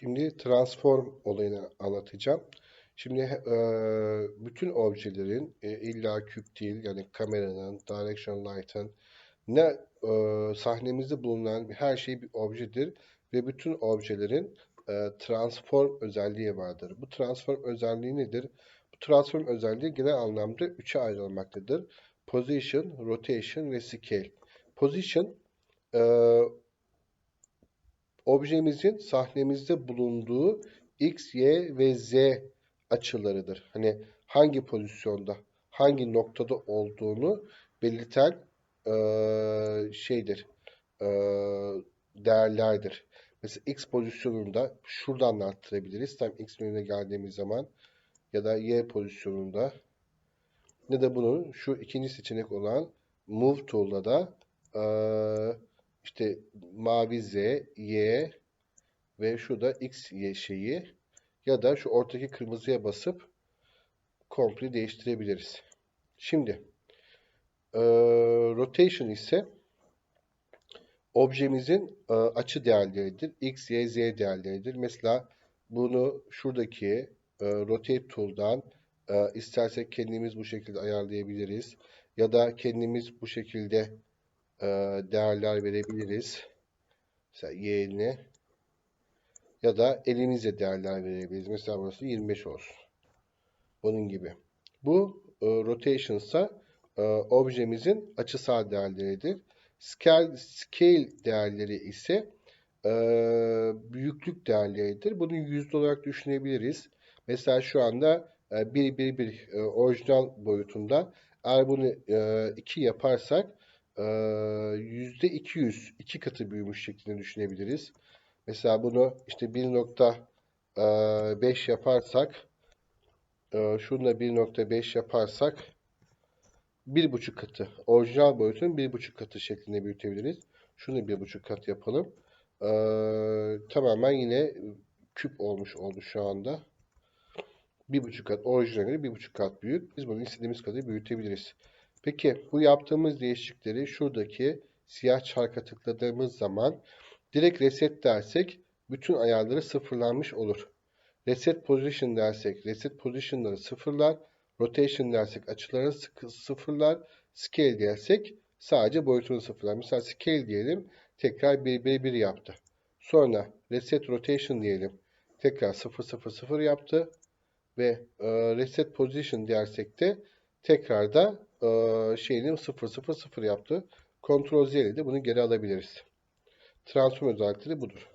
Şimdi transform olayını anlatacağım. Şimdi e, bütün objelerin e, illa küp değil yani kameranın, direction light'ın ne e, sahnemizde bulunan her şey bir objedir ve bütün objelerin transform özelliği vardır. Bu transform özelliği nedir? Bu transform özelliği genel anlamda üçe ayrılmaktadır. Position, rotation ve scale. Position objemizin sahnemizde bulunduğu x, y ve z açılarıdır. Hani hangi pozisyonda, hangi noktada olduğunu belirten e, şeydir, e, değerlerdir. Mesela x pozisyonunda şuradan da arttırabiliriz. Tam x menüne geldiğimiz zaman ya da y pozisyonunda ne de bunun şu ikinci seçenek olan move tool'da da e, işte mavi z, y ve şurada x y şeyi ya da şu ortadaki kırmızıya basıp komple değiştirebiliriz. Şimdi e, rotation ise objemizin e, açı değerleridir. X, Y, Z değerleridir. Mesela bunu şuradaki e, rotate tool'dan e, istersek kendimiz bu şekilde ayarlayabiliriz. Ya da kendimiz bu şekilde değerler verebiliriz. Mesela Y'ne ya da elimizle değerler verebiliriz. Mesela burası 25 olsun. Bunun gibi. Bu e, rotation ise e, objemizin açısal değerleridir. Scale, scale değerleri ise e, büyüklük değerleridir. Bunu yüzde olarak düşünebiliriz. Mesela şu anda e, 1 1 1 e, orijinal boyutunda eğer bunu e, 2 yaparsak e, 200 iki katı büyümüş şeklinde düşünebiliriz. Mesela bunu işte 1.5 yaparsak şunu da 1.5 yaparsak 1.5 katı. Orijinal boyutun 1.5 katı şeklinde büyütebiliriz. Şunu 1.5 kat yapalım. Tamamen yine küp olmuş oldu şu anda. 1.5 kat orijinale göre 1.5 kat büyük. Biz bunu istediğimiz kadar büyütebiliriz. Peki bu yaptığımız değişiklikleri şuradaki siyah çarka tıkladığımız zaman direkt reset dersek bütün ayarları sıfırlanmış olur. Reset position dersek reset position'ları sıfırlar. Rotation dersek açıları sıfırlar. Scale dersek sadece boyutunu sıfırlar. Mesela scale diyelim tekrar 1 1 1 yaptı. Sonra reset rotation diyelim. Tekrar 0 0 0 yaptı ve e, reset position dersek de tekrar da e, şeyini 0 0 0 yaptı. Ctrl Z ile de bunu geri alabiliriz. Transform özellikleri budur.